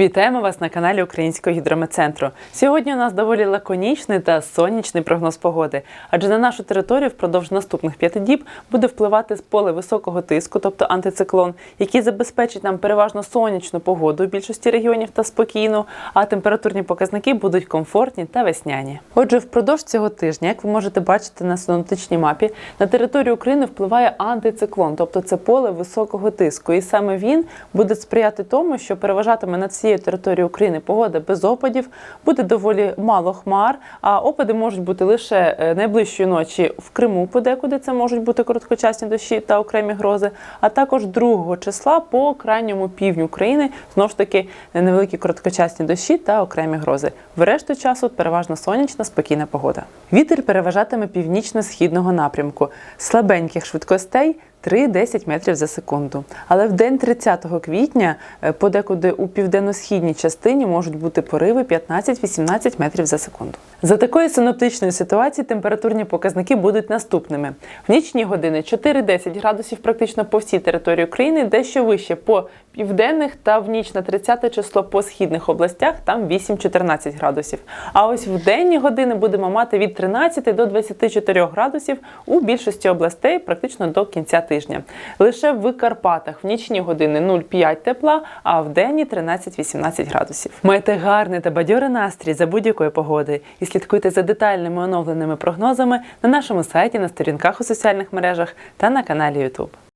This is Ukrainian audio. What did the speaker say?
Вітаємо вас на каналі Українського гідрометцентру. Сьогодні у нас доволі лаконічний та сонячний прогноз погоди, адже на нашу територію впродовж наступних п'яти діб буде впливати з поле високого тиску, тобто антициклон, який забезпечить нам переважно сонячну погоду у більшості регіонів та спокійну, а температурні показники будуть комфортні та весняні. Отже, впродовж цього тижня, як ви можете бачити на синоптичній мапі, на територію України впливає антициклон, тобто це поле високого тиску, і саме він буде сприяти тому, що переважатиме над всією територією України погода без опадів, буде доволі мало хмар, а опади можуть бути лише е, найближчої ночі в Криму, подекуди це можуть бути короткочасні дощі та окремі грози, а також 2 числа по крайньому півдню України знову ж таки невеликі короткочасні дощі та окремі грози. В решту часу переважно сонячна, спокійна погода. Вітер переважатиме північно-східного напрямку, слабеньких швидкостей 3-10 метрів за секунду. Але в день 30 квітня е, подекуди у південно-східній частині можуть бути пориви 15-18 метрів за секунду. За такої синоптичної ситуації температурні показники будуть наступними: в нічні години 4-10 градусів практично по всій території України, дещо вище по південних та в ніч на 30 число по східних областях, там 8-14 градусів. А ось в денні години будемо мати від 13 до 24 градусів у більшості областей практично до кінця тижня. Лише в Карпатах в нічні години 0,5 тепла, а в денні 13-18 градусів. Майте гарний та бадьорий настрій за будь-якої погоди і слідкуйте за детальними оновленими прогнозами на нашому сайті, на сторінках у соціальних мережах та на каналі YouTube.